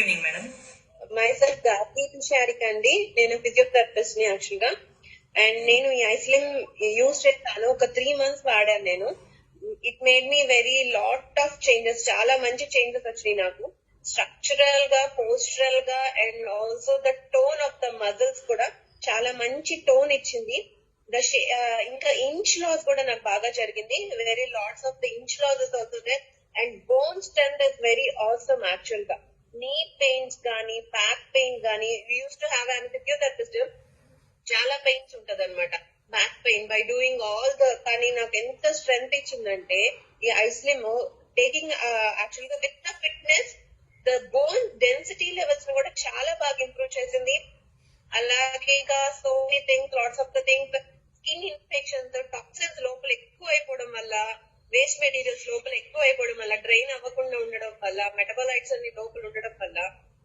Evening madam myself Gargi Tusharika అండి. నేను ఫిజియోథెరపిస్ట్ని యాక్చువల్గా. అండ్ నేను ఈ ఐస్లిమ్ యూస్ చేస్తాను ఒక త్రీ మంత్స్ వాడాను నేను. It made me very lot of changes చాలా మంచి చేంజెస్ వచ్చినాయి నాకు. స్ట్రక్చరల్గా పోస్టరల్గా and also the tone of the muscles కూడా చాలా మంచి టోన్ ఇచ్చింది. ద uh, ఇంకా ఇంచ్ లాస్ కూడా నాకు బాగా జరిగింది. Very lots of the inch losses అవుతుంది and bone strength is very awesome యాక్చువల్గా. నీ పెయిన్స్ కానీ బ్యాక్ పెయిన్ కానీ use to have and physiotherapist చాలా పెయిన్స్ ఉంటది అనమాట back pain by doing all the కానీ నాకు ఎంత స్ట్రెంగ్త్ ఇచ్చిందంటే ఈ ఐస్లిమ్ టేకింగ్ యాక్చువల్గా with the fitness the bone density levels కూడా చాలా బాగా ఇంప్రూవ్ చేసింది. అలాగే ఇంకా so many things lots of the things skin infections toxins లోపల ఎక్కువ అయిపోవడం వల్ల వేస్ట్ మెటీరియల్స్ లోపల ఎక్కువ అయిపోవడం వల్ల డ్రైన్ అవ్వకుండా ఉండడం వల్ల మెటబాలైట్స్ అన్ని లోపల ఉండడం వల్ల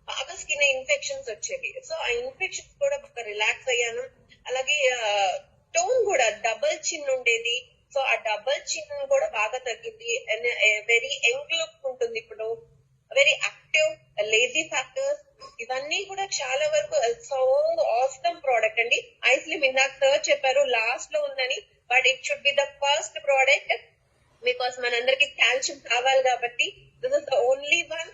బాగా స్కిన్ ఇన్ఫెక్షన్స్ వచ్చేవి. సో ఆ ఇన్ఫెక్షన్స్ కూడా బాగా రిలాక్స్ అయ్యాను. అలాగే టోన్ కూడా డబుల్ చిన్ ఉండేది. సో ఆ డబుల్ చిన్ కూడా బాగా తగ్గింది. వెరీ eh, యంగ్ లుక్ ఉంటుంది ఇప్పుడు. వెరీ యాక్టివ్ లేజీ ఫ్యాక్టర్స్ ఇవన్నీ కూడా చాలా వరకు సో ఆసమ్ ప్రోడక్ట్ అండి. ఐస్లిమ్ ఇందాక సార్ చెప్పారు లాస్ట్లో ఉందని. But it should be the first product because మనందరికి కాల్షియం కావాలి కాబట్టి this is the only one